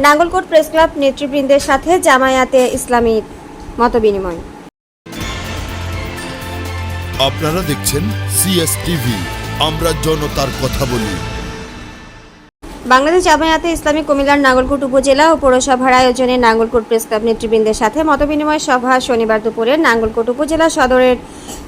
Nangalkot press club নেতৃবৃন্দের সাথে জামায়াতে ইসলামী মতবিনিময়। আপনারা দেখছেন সিএস টিভি আমরা জনতার কথা বলি। বাংলাদেশ জামায়াতে ইসলামী কুমিল্লার নাঙ্গলকোট উপজেলা ও পৌরসভার আয়োজনে নাঙ্গলকোট প্রেস ক্লাব নেতৃবৃন্দের সাথে মতবিনিময় সভা শনিবার দুপুরে নাঙ্গলকোট উপজেলা সদরের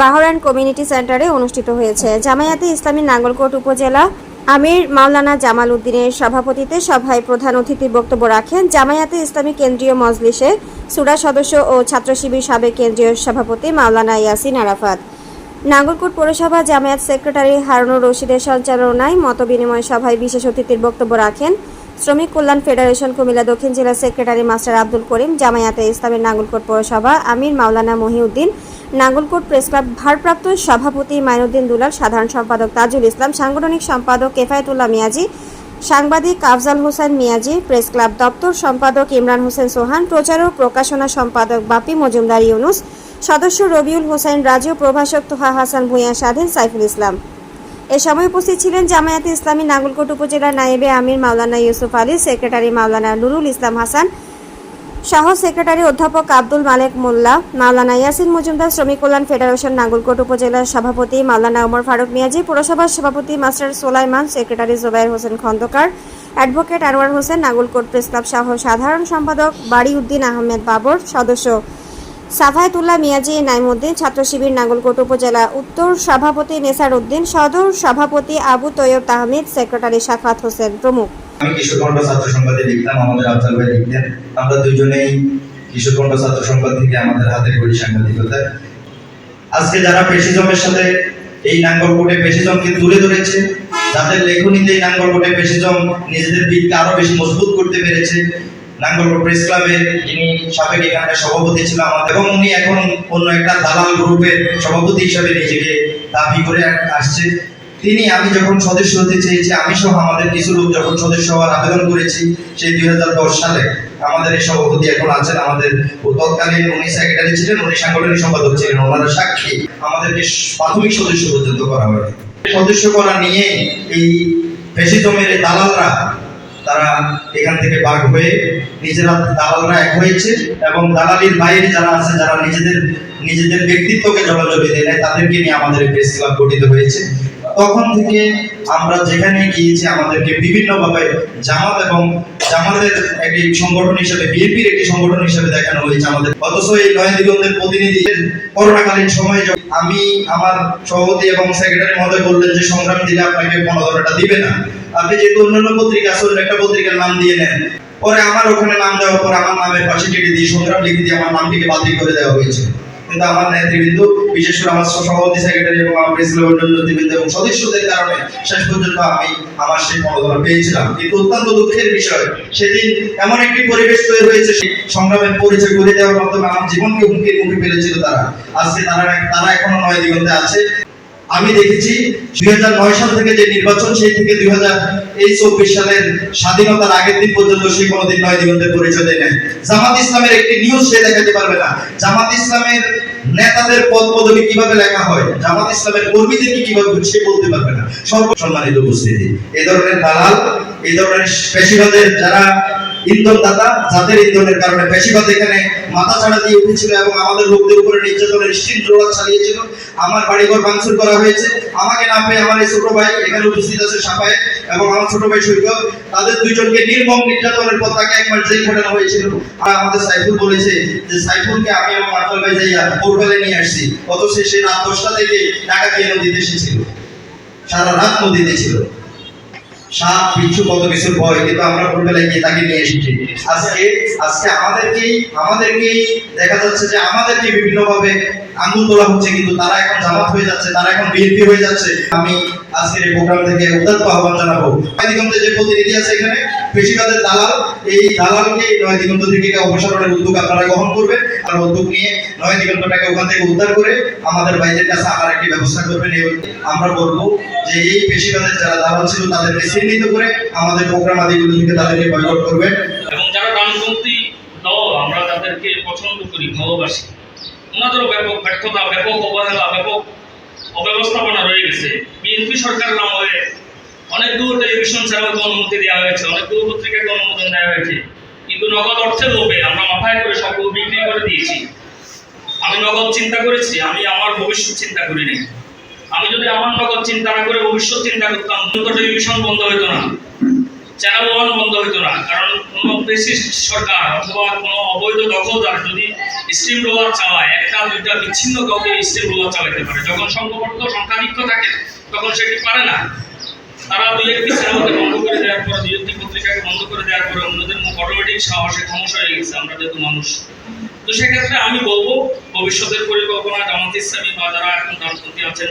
বাহরান কমিউনিটি সেন্টারে অনুষ্ঠিত হয়েছে। জামায়াতে ইসলামী নাঙ্গলকোট উপজেলা আমির মাওলানা জামাল উদ্দিনের সভাপতিত্বে সভায় প্রধান অতিথির বক্তব্য রাখেন জামায়াতে ইসলামী কেন্দ্রীয় মজলিসে সুরা সদস্য ও ছাত্র শিবির সাবেক কেন্দ্রীয় সভাপতি মাওলানা ইয়াসিন আরাফাত। নাগরকোট পৌরসভা জামায়াত সেক্রেটারি হারুনুর রশিদের সঞ্চালনায় মতবিনিময় সভায় বিশেষ অতিথির বক্তব্য রাখেন শ্রমিক কল্যাণ ফেডারেশন কুমিল্লা দক্ষিণ জেলা সেক্রেটারি মাস্টার আব্দুল করিম জামায়াতে ইসলামের নাগলকোট পৌরসভা আমির মাওলানা মহিউদ্দিন, নাগলকোট প্রেস ক্লাব ভারপ্রাপ্ত সভাপতি মাইনুদ্দিন দুলাল, সাধারণ সম্পাদক তাজুল ইসলাম, সাংগঠনিক সম্পাদক কেফায়েতুল্লাহ মিয়াজি, সাংবাদিক আফজাল হোসেন মিয়াজি, প্রেস ক্লাব দপ্তর সম্পাদক ইমরান হোসেন সোহান, প্রচারক, প্রকাশনা সম্পাদক বাপি মজুমদার ইউনুস, সদস্য রবিউল হোসেন রাজু প্রভাষক তোহা হাসান ভূঁইয়া স্বাধীন সাইফুল ইসলাম। এ সময় উপস্থিত ছিলেন জামায়াতে ইসলামী নাগলকোট উপজেলার নায়েবে আমির মাওলানা ইউসুফ আলী, সেক্রেটারি মাওলানা নুরুল ইসলাম হাসান, সহ সেক্রেটারি অধ্যাপক আব্দুল মালেক মোল্লা, মাওলানা ইয়াসিন মজুমদার শ্রমিক কল্যাণ ফেডারেশন নাগলকোট উপজেলার সভাপতি মাওলানা ওমর ফারুক মিয়াজি, পুরসভার সভাপতি master Solaiman, secretary Jobair Hossain Khandakar, advocate Anwar Hossain, Nangalkot press club সহ সাধারণ সম্পাদক বাড়িউদ্দিন আহমেদ বাবর, সদস্য সাফায়েতুল্লাহ মিয়াজি নাইমুদ্দিন ছাত্র শিবির নাগলকোট উপজেলা উত্তর সভাপতি নেসার উদ্দিন, সদর সভাপতি আবু তৈয়ব তাহমিদ, সেক্রেটারি শাফাত হোসেন প্রমুখ। আমি কিশোরগঞ্জ ছাত্র সংবাদে লিখতাম আমাদের আফজাল ভাই লিখতেন আমরা দুজনেই কিশোরগঞ্জ ছাত্র সংবাদ থেকে আমাদের হাতে করি সাংবাদিকতা আজকে যারা পেশিজমের সাথে এই নাঙ্গলকোটে পেশিজমকে তুলে ধরেছে, যাদের লেখনীতে এই নাঙ্গলকোটে পেশিজম নিজেদের দিককে আরও বেশি মজবুত করতে পেরেছে নাঙ্গলকোট প্রেস ক্লাবের যিনি সাবেক এখানকার সভাপতি ছিল এবং উনি এখন অন্য একটা দালাল গ্রুপের সভাপতি হিসাবে নিজেকে দাবি করে আসছে। তিনি, আমি যখন সদস্য হতে চেয়েছি, আমি সহ আমাদের কিছু লোক যখন সদস্য হওয়ার আবেদন করেছি, সেই দুই হাজার দশ সালে আমাদের এই সভাপতি এখন আছেন আমাদের তৎকালীন উনি সেক্রেটারি ছিলেন, উনি সাংগঠনিক সম্পাদক ছিলেন, ওনারা সাক্ষী আমাদেরকে প্রাথমিক সদস্য পর্যন্ত করা হয়। সদস্য করা নিয়ে এই ফেসিজমের এই দালালরা তারা এখান থেকে বাঘ হয়ে নিজেরা দালালরা এক হয়েছে এবং দালালির বাইরে যারা আছে, যারা নিজেদের নিজেদের ব্যক্তিত্বকে দেয় তাদেরকে নিয়ে আমাদের প্রেস ক্লাব গঠিত হয়েছে। তখন থেকে আমরা যেখানে গিয়েছি, আমাদেরকে বিভিন্নভাবে জামাত এবং জামাতের একটি সংগঠন হিসেবে, বিএনপির একটি সংগঠন হিসেবে দেখানো হয়েছে আমাদের। অথচ এই নয় দিগন্তের প্রতিনিধি করোনাকালীন সময়ে আমি, আমার সভাপতি এবং সেক্রেটারি মহোদয় বললেন যে, সংগ্রাম দিলে আপনাকে পনেরো দিবে না। আপনি যেহেতু অন্যান্য পত্রিকা, আসলে একটা পত্রিকার নাম দিয়ে নেন। পরে আমার ওখানে নাম দেওয়ার পর আমার নামের পাশে কেটে দিয়ে সংগ্রাম লিখে দিয়ে আমার নামটিকে বাতিল করে দেওয়া হয়েছে। কিন্তু আমার নেতৃবৃন্দ, বিশেষ করে আমার সভাপতি সেক্রেটারি এবং আমার প্রেস ক্লাবের অন্যান্য নেতৃবৃন্দ এবং সদস্যদের কারণে শেষ পর্যন্ত আমি আমার সেই পদধরা পেয়েছিলাম। কিন্তু অত্যন্ত দুঃখের বিষয়, সেদিন এমন একটি পরিবেশ তৈরি হয়েছে, সেই সংগ্রামের পরিচয় করে দেওয়ার মাধ্যমে আমার জীবনকে হুমকির মুখে ফেলেছিল তারা। আজকে তারা তারা এখনও নয় দিগন্তে আছে। আমি দেখেছি দুই সাল থেকে যে নির্বাচন, সেই থেকে দুই এই চব্বিশ সালের স্বাধীনতার আগের দিন পর্যন্ত সে কোনোদিন নয় দিগন্তের পরিচয় দেয় নাই। জামাত ইসলামের একটি নিউজ সে দেখাতে পারবে না। জামাত ইসলামের নেতাদের পদ পদবি কীভাবে লেখা হয়, জামাত ইসলামের কর্মীদেরকে কীভাবে সে বলতে পারবে না। সর্বসম্মানিত উপস্থিতি। এই ধরনের দালাল এই ধরনের পেশিবাদের যারা ইন্ধন দাতা, যাদের ইন্ধনের কারণে বেশিরভাগ এখানে মাথা ছাড়া দিয়ে উঠেছিল এবং আমাদের লোকদের উপরে নির্যাতনের স্টিম রোলার চালিয়েছিল আমার বাড়িঘর ভাঙচুর করা হয়েছে। আমাকে না পেয়ে আমার এই ছোট ভাই এখানে উপস্থিত আছে সাপায়ে এবং আমার ছোট ভাই সৈকত। তাদের দুইজনকে নির্মম নির্যাতনের পর তাকে একবার জেল খাটানো হয়েছিল। আর আমাদের সাইফুল বলেছে যে, সাইফুলকে আমি এবং মাতাল ভাই যাইয়া পোর্টালে নিয়ে আসছি। অথচ সে রাত দশটা থেকে টাকা দিয়ে নদীতে এসেছিল। সারা রাত নদীতে ছিল। সাপ বিচ্ছু কত কিছুর ভয়, কিন্তু আমরা ভোরবেলায় গিয়ে তাকে নিয়ে এসেছি। আজকে আজকে আমাদেরকেই আমাদেরকেই দেখা যাচ্ছে যে আমাদেরকে বিভিন্নভাবে আঙুল তোলা হচ্ছে, কিন্তু তারা এখন জামাত হয়ে যাচ্ছে, তারা এখন বিএনপি হয়ে যাচ্ছে। আমি আজকের এই প্রোগ্রাম থেকে উদাত্ত আহ্বান জানাব। নয় দিগন্তে যে প্রতিনিধি আছে এখানে, কৃষিকাজের দালাল, এই দালালকে নয় দিগন্ত থেকে অপসারণের উদ্যোগ আপনারা গ্রহণ করবেন। আর উদ্যোগ নিয়ে নয় দিগন্তটাকে ওখান থেকে উদ্ধার করে আমাদের ভাইদের কাছে আবার একটি ব্যবস্থা করবেন। আমরা বলব যে এই পেশিবাদের যারা দালাল ছিল, তাদেরকে চিহ্নিত করে আমাদের প্রোগ্রাম আদিগুলো থেকে তাদেরকে বয়কট করবেন। এবং যারা ডানপন্থী দল, আমরা তাদেরকে পছন্দ করি, ভালোবাসি। ওনাদেরও ব্যাপক ব্যর্থতা, ব্যাপক অবহেলা, ব্যাপক অব্যবস্থাপনা রয়ে গেছে। বিএনপি সরকার আমলে অনেকগুলো টেলিভিশন চ্যানেলকে অনুমতি দেওয়া হয়েছে অনেকগুলো পত্রিকাকে অনুমোদন দেওয়া হয়েছে। কিন্তু নগদ অর্থের লোভে আমরা মাথায় করে সবগুলো বিক্রি করে দিয়েছি। আমি নগদ চিন্তা করেছি, আমি আমার ভবিষ্যৎ চিন্তা করিনি। আমি যদি আমার নগদ চিন্তা না করে ভবিষ্যৎ চিন্তা করতাম তো টেলিভিশন বন্ধ হতো না। বন্ধ না। কারণ সরকার অথবা অবৈধ দখলদার যদি স্টিম রোলার চালায়, একটা, দুইটা বিচ্ছিন্ন কাউকে স্টিম রোলার চালাতে পারে। যখন সংখ্যাধিক্য থাকে, তখন সেটি পারে না। তারা দুই একটি বন্ধ করে দেওয়ার পরে, দুই একটি পত্রিকাকে বন্ধ করে দেওয়ার পরে অন্যদের অটোমেটিক সাহসে খামোশ হয়ে গেছে, আমরা যেহেতু মানুষ। তো সেক্ষেত্রে আমি বলব, ভবিষ্যতের পরিকল্পনা জামাত ইসলামী বা যারা এখন রাজনীতি আছেন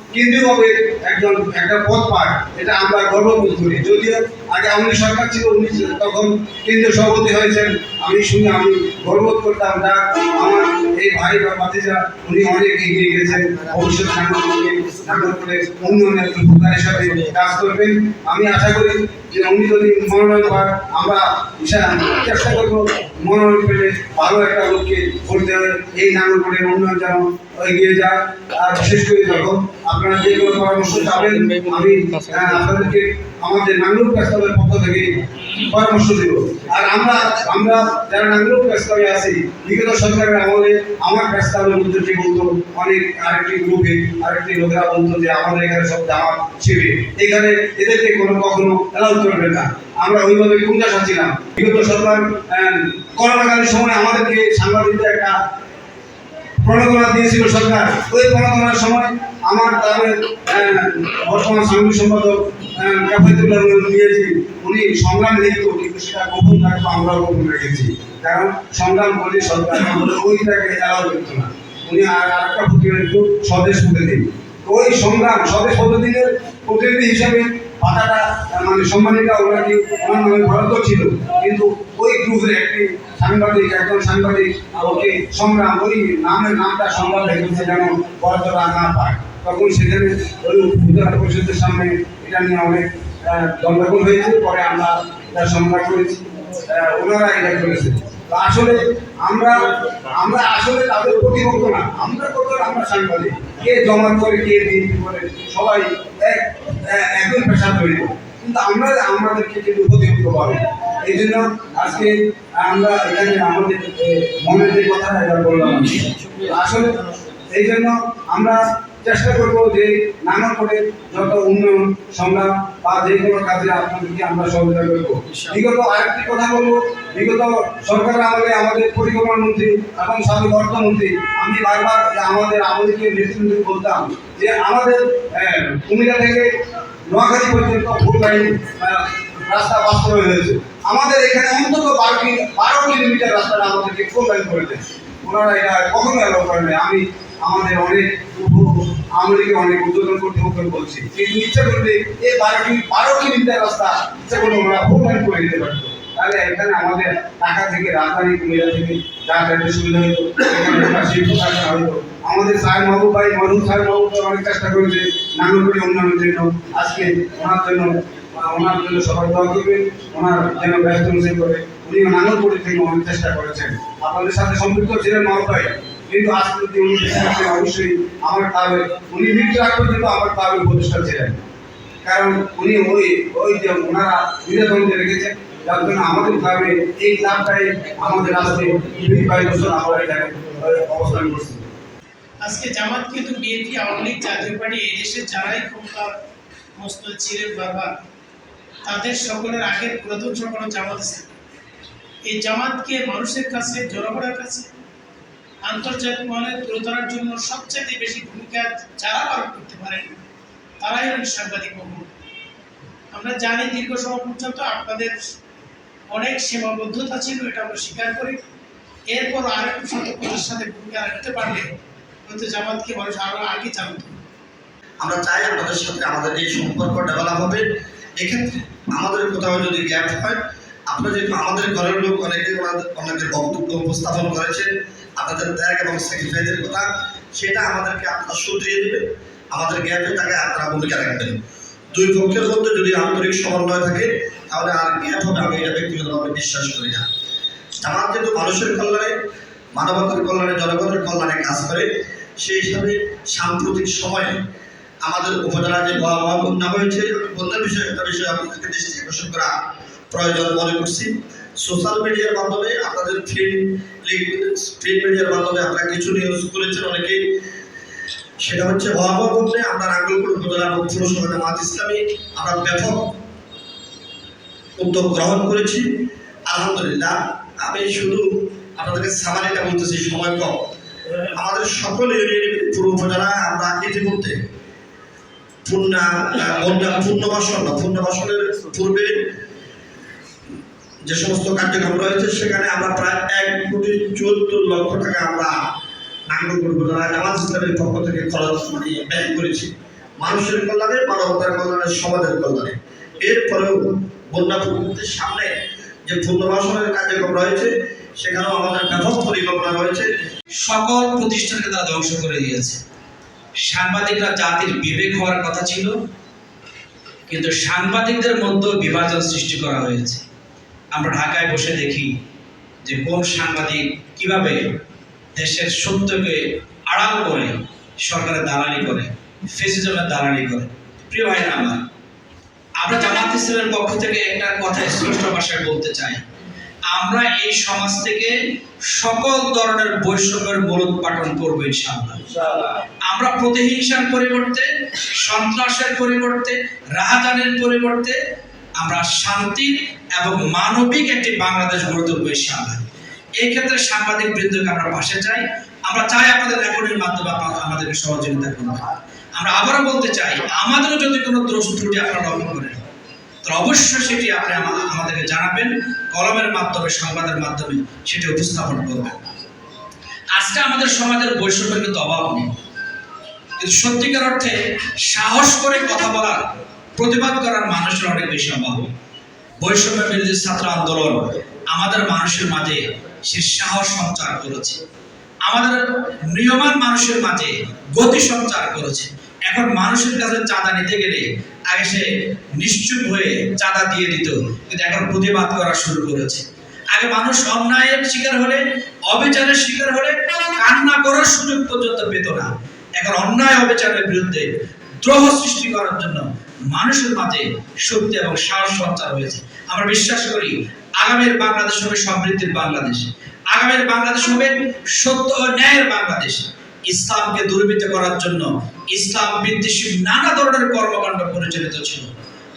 কেন্দ্রীয়ভাবে একজন, একটা পদ পায় এটা আমরা গর্ববোধ করি। যদিও আগে আমাদের সরকার ছিল, উনি তখন কেন্দ্রীয় সভাপতি হয়েছেন, আমি শুনে আমি গর্ববোধ করতাম যা আমার এই ভাই বা ভাতিজা, উনি অনেক এগিয়ে গেছেন, ভবিষ্যৎ নাগরিকদের উন্নয়নের উপকার হিসাবে কাজ করবেন। আমি আশা করি যে উনি যদি মনোনয়ন পান, আমরা চেষ্টা করব মনোনয়ন পেলে ভালো একটা লোককে ভোট হবে এই নাগরিকের উন্নয়ন যেন এগিয়ে যায় আর বিশেষ করে যখন আপনারা যে কোনো পরামর্শ চাবেন আমি আপনাদেরকে আমাদের নাগরিক প্রস্তাবের পক্ষ থেকে পরামর্শ দেব। আর আমরা আমরা যারা নাগরিক প্রস্তাবে আছি, বিগত সরকারের আমলে আমার প্রস্তাবের মধ্যে যে বলতো, অনেক আরেকটি গ্রুপে আরেকটি লোকেরা বলতো যে, আমাদের এখানে সব জামা ছিবে এখানে এদেরকে কোনো কখনো অ্যালাউ করবে না। আমরা ওইভাবে কুঞ্জাস ছিলাম বিগত সরকার করোনাকালীন সময় আমাদেরকে সাংবাদিকদের একটা প্রণোদনা দিয়েছিল সরকার। ওই প্রণোদনার সময় আমার তাদের বর্তমান সাংবাদিক সম্পাদক কাফায়তুল্লাহ দিয়েছি। উনি সংগ্রাম লিখত কিন্তু সেটা গোপন থাকতো, আমরাও গোপন রেখেছি। কারণ সংগ্রাম করলে সরকার আমাদের ওইটাকে অ্যালাউ করতো না। উনি আর আরেকটা পত্রিকা একটু স্বদেশ প্রতিদিন। ওই সংগ্রাম, স্বদেশ প্রতিদিনের প্রতিনিধি হিসাবে পাতাটা মানে সম্মানিকা ওনাকে ওনার নামে বরাদ্দ ছিল? কিন্তু ওই গ্রুপের একটি সাংবাদিক, একজন সাংবাদিক, ওকে সংগ্রাম, ওই নামের নামটা সংগ্রাম রেখেছে যেন বরাদ্দটা না পায়। তখন সেখানে ওই পরিষদের সামনে এটা নিয়ে অনেক আহ, গন্ডগোল হয়েছে। পরে আমরা এটা সংগ্রাম করেছি। ওনারা এটা করেছে আসলে আমরা আমরা আসলে তাদের প্রতিপক্ষ না। আমরা কত আমরা সাংবাদিক। কে জমা করে কে বিএনপি করে সবাই এক এক- একই পেশা তৈরি কিন্তু আমরা আমাদেরকে কিন্তু প্রতিপক্ষ পাবে এই জন্য আজকে আমরা এখানে আমাদের মনের যে কথা এটা বললাম আসলে এই জন্য আমরা চেষ্টা করব যে নানা করে যত উন্নয়ন সংগ্রাম বা যে কোনো কাজে আপনাদেরকে আমরা সহযোগিতা করব। বিগত আরেকটি কথা বলব বিগত সরকারের আমলে আমাদের পরিকল্পনা মন্ত্রী এবং সাবেক অর্থমন্ত্রী আমি বারবার যে আমাদের আমাদেরকে নেতৃত্ব বলতাম যে আমাদের কুমিল্লা থেকে নোয়াখালী পর্যন্ত ফুল লাইন রাস্তা বাস্তবায়ন হয়েছে। আমাদের এখানে অন্তত বারো কিলো বারো কিলোমিটার রাস্তাটা আমাদেরকে ফুল লাইন করে দেয় ওনারা এটা কখনো অ্যালাউ করে আমি আমাদের অনেক আমলিকে অনেক উদ্বোধন কর্তৃপক্ষকে বলছি কিন্তু ইচ্ছা করলে এই বারো কিলো বারো কিলোমিটার রাস্তা ইচ্ছা করলে ওরা ফুল করে দিতে পারতো তাহলে এখানে আমাদের ঢাকা থেকে রাজধানী কুমিল্লা থেকে যাতায়াতের সুবিধা হতো শিল্প হতো। আমাদের সাহেব মাহবুব ভাই মরহুম সাহেব ভাই অনেক চেষ্টা করেছে নাগরিক উন্নয়নের জন্য আজকে ওনার জন্য ওনার জন্য সবাই দোয়া করবেন। ওনার যেন ব্যস্ত করে উনিও নাঙ্গলপুরি অনেক চেষ্টা করেছেন। আপনাদের সাথে সম্পৃক্ত ছিলেন মাহবুব কিন্তু উনি অবশ্যই আমার তাবে উনি মৃত্যু আগ পর্যন্ত আমার প্রতিষ্ঠা ছিলেন। কারণ উনি ওই ওই যে ওনারা নির্যাতনকে রেখেছেন, যার জন্য আমাদের গ্রামে এই ক্লাবটাই আমাদের বাইশ বছর আমরা এখানে অবস্থান করছি। আজকে জামাত কিন্তু বিএনপি আওয়ামী লীগ জাতীয় পার্টি এই যারাই ক্ষমতার মস্ত ছিলেন বারবার তাদের সকলের আগের প্রথম সকল জামাত এই জামাতকে মানুষের কাছে, জনগণের কাছে আন্তর্জাতিক মহলে তুলে ধরার জন্য সবচেয়ে বেশি ভূমিকা যারা পালন করতে পারেন, তারাই হলেন সাংবাদিক মহল। আমরা জানি দীর্ঘ সময় পর্যন্ত আপনাদের অনেক সীমাবদ্ধতা ছিল, এটা আমরা স্বীকার করি। এরপর আরেকটু সতর্কতার সাথে ভূমিকা রাখতে পারলে হয়তো জামাতকে মানুষ আরও আগে জানতো আমরা চাই আপনাদের সাথে আমাদের এই সম্পর্ক ডেভেলপ হবে। এক্ষেত্রে আমাদের কোথাও যদি গ্যাপ হয় আপনারা যেহেতু আমাদের ঘরের লোক, অনেকে অনেকের বক্তব্য উপস্থাপন করেছেন, আপনাদের ত্যাগ এবং স্যাক্রিফাইসের কথা, সেটা আমাদেরকে আপনারা শুধরিয়ে দেবেন আমাদের গ্যাপে তাকে আপনারা ভূমিকা রাখবেন। দুই পক্ষের মধ্যে যদি আন্তরিক সমন্বয় থাকে, তাহলে আর গ্যাপ হবে আমি এটা ব্যক্তিগতভাবে বিশ্বাস করি না। জামাত যেহেতু মানুষের কল্যাণে, মানবতার কল্যাণে, জনগণের কল্যাণে কাজ করে, সেই হিসাবে সাম্প্রতিক সময়ে আমাদের উপজেলা যে ভয়াবহ বন্যা হয়েছে বন্যার বিষয়ে একটা বিষয় আপনাদেরকে দৃষ্টি আকর্ষণ করা প্রয়োজন মনে করছি। সোশ্যাল মিডিয়ার মাধ্যমে আপনাদের প্রিন্ট মিডিয়ার মাধ্যমে আপনারা কিছু নিউজ করেছেন অনেকেই। সেটা হচ্ছে ভয়াবহ বন্যায় আমরা নাঙ্গলপুর উপজেলা এবং পুরসভা জামাত ইসলামী আমরা ব্যাপক উদ্যোগ গ্রহণ করেছি। আলহামদুলিল্লাহ, আমি শুধু আপনাদেরকে সামারিটা বলতেছি, সময় কম। আমাদের সকল ইউনিয়ন পুরো উপজেলা আমরা ইতিমধ্যে যে সমস্ত কার্যক্রম রয়েছে, সেখানে আমরা প্রায় এক কোটি চোদ্দ লক্ষ টাকা আমরা নাঙ্গলপুর উপজেলা জামাত ইসলামের পক্ষ থেকে খরচ মানে ব্যয় করেছি, মানুষের কল্যাণে, মানবতার কল্যাণে, সমাজের কল্যাণে। এরপরেও বন্যা প্রকৃতির সামনে যে পুনর্বাসনের কার্যক্রম রয়েছে, সেখানেও আমাদের ব্যাপক পরিকল্পনা রয়েছে। সকল প্রতিষ্ঠানকে তারা ধ্বংস করে দিয়েছে। সাংবাদিকরা জাতির বিবেক হওয়ার কথা ছিল, কিন্তু সাংবাদিকদের মধ্যে বিভাজন সৃষ্টি করা হয়েছে। আমরা ঢাকায় বসে দেখি যে কোন সাংবাদিক কীভাবে দেশের সত্যকে আড়াল করে, সরকারের দালালি করে, ফেসিজমের দালালি করে। প্রিয় ভাইরা আমার, আমরা জামাত ইসলামের পক্ষ থেকে একটা কথা স্পষ্ট ভাষায় বলতে চাই। আমরা এই সমাজ থেকে সকল ধরনের বৈষম্যের মূলোৎপাটন করব ইনশাআল্লাহ। আমরা প্রতিহিংসার পরিবর্তে সন্ত্রাসের পরিবর্তে রাহাজানের পরিবর্তে আমরা শান্তি এবং মানবিক একটি বাংলাদেশ গড়ে তুলবো ইনশাআল্লাহ। এই ক্ষেত্রে সাংবাদিক বৃন্দকে আমরা পাশে চাই। আমরা চাই আপনাদের রেকর্ডের মাধ্যমে আমাদেরকে সহযোগিতা করবেন আমরা আবারও বলতে চাই আমাদেরও যদি কোনো দোষ ত্রুটি আপনারা লক্ষ্য করেন তো অবশ্যই সেটি আপনি আমাদেরকে জানাবেন, কলমের মাধ্যমে, সংবাদের মাধ্যমে সেটি উপস্থাপন করবেন। আজকে আমাদের সমাজের বৈষম্যের কিন্তু অভাব নেই। কিন্তু সত্যিকার অর্থে সাহস করে কথা বলার, প্রতিবাদ করার মানুষের অনেক বেশি অভাব। বৈষম্য বিরোধী ছাত্র আন্দোলন আমাদের মানুষের মাঝে সে সাহস সঞ্চার করেছে। আমাদের নিয়মান মানুষের মাঝে গতি সঞ্চার করেছে। এখন মানুষের কাছে চাঁদা নিতে গেলে আগে সে নিশ্চুপ হয়ে চাঁদা দিয়ে দিত। কিন্তু এখন প্রতিবাদ করা শুরু করেছে। আগে মানুষ অন্যায়ের শিকার হলে, অবিচারের শিকার হলে কান্না করার সুযোগ পর্যন্ত পেত না। এখন অন্যায় অবিচারের বিরুদ্ধে দ্রোহ সৃষ্টি করার জন্য মানুষের মাঝে শক্তি এবং সাহস সঞ্চার হয়েছে। আমরা বিশ্বাস করি, আগামীর বাংলাদেশ হবে সমৃদ্ধির বাংলাদেশ। আগামীর বাংলাদেশ হবে সত্য ও ন্যায়ের বাংলাদেশ। ইসলামকে দুর্বৃত্ত করার জন্য ইসলাম বিদ্বেষী নানা ধরনের কর্মকাণ্ড পরিচালিত ছিল।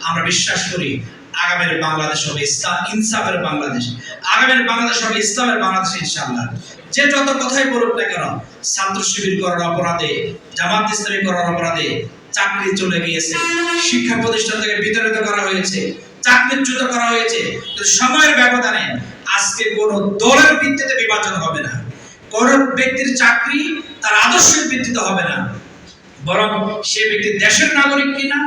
আমরা বিশ্বাস করি, আগামীর বাংলাদেশ হবে ইসলাম, ইনসাফের বাংলাদেশ। আগামীর বাংলাদেশ হবে ইসলামের বাংলাদেশ, ইনশাআল্লাহ। যে যত কথাই বলুক না কেন, ছাত্র শিবির করার অপরাধে, জামাত ইসলামী করার অপরাধে চাকরি চলে গিয়েছে। শিক্ষা প্রতিষ্ঠান থেকে বিতাড়িত করা হয়েছে চাকরিচ্যুত করা হয়েছে। সময়ের ব্যবধানে আজকে কোন দলের ভিত্তিতে বিভাজন হবে না। কোন ব্যক্তির চাকরি তার আদর্শের ভিত্তিতে হবে না। বরং সে ব্যক্তি দেশের নাগরিক কিনা,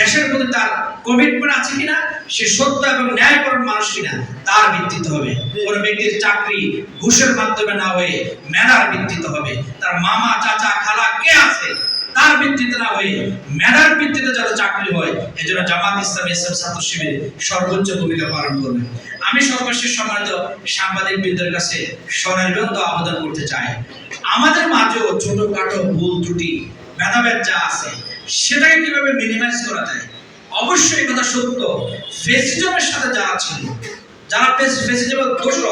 দেশের প্রতি তার কমিটমেন্ট আছে কিনা, সে সত্য এবং ন্যায়পরণ মানুষ কিনা, তার ভিত্তিতে হবে। কোনো ব্যক্তির চাকরি ঘুষের মাধ্যমে না হয়ে মেধার ভিত্তিতে হবে। তার মামা, চাচা, খালা কে আছে? তার ভিত্তিতে না হয়ে মেধার ভিত্তিতে যাতে চাকরি হয় এই জন্য জামাত ইসলাম ইসলাম ছাত্র শিবির সর্বোচ্চ ভূমিকা পালন করবে। আমি সর্বশেষ সম্মানিত সাংবাদিক বৃন্দের কাছে স্বনির্বন্ধ আবেদন করতে চাই। আমাদের মাঝেও ছোটখাটো ভুল ত্রুটি, ভেদাভেদ যা আছে, সেটাকে কীভাবে মিনিমাইজ করা যায়? অবশ্যই কথা সত্য। ফেসিজমের সাথে যারা ছিল, যারা ফেসিজমের দোষর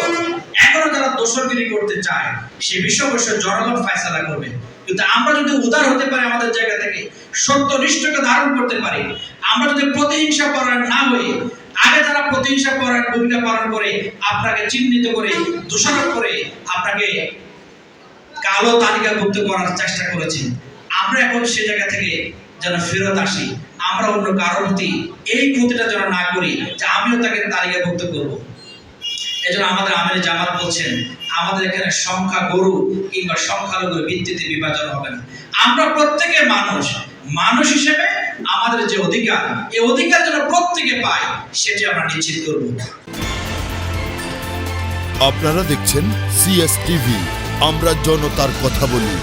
এখনও যারা দোষরগিরি করতে চায়, সে বিষয় অবশ্যই জনগণ ফায়সালা করবে। কিন্তু আমরা যদি উদার হতে পারি আমাদের জায়গা থেকে সত্য নিষ্ঠকে ধারণ করতে পারি, আমরা যদি প্রতিহিংসা পরায়ণ না হয়ে আগে যারা প্রতিহিংসা পরায়ণ, ভূমিকা পালন করে, আপনাকে চিহ্নিত করে, দোষারোপ করে, আপনাকে কালো তালিকাভুক্ত করার চেষ্টা করেছি, আমরা এখন সে জায়গা থেকে যেন ফেরত আসি, আমরা অন্য কারোর প্রতি এই ক্ষতিটা যেন না করি, যে আমিও তাকে তালিকাভুক্ত করব। এই জন্য আমাদের আমির জামাত বলছেন আমাদের এখানে সংখ্যা গরু কিংবা সংখ্যালঘুর ভিত্তিতে বিভাজন হবে না। আমরা প্রত্যেকে মানুষ। মানুষ হিসেবে আমাদের যে অধিকার, এই অধিকার যেন প্রত্যেকে পায়, সেটি আমরা নিশ্চিত করব। আপনারা দেখছেন সিএস টিভি আমরা জনতার কথা বলি।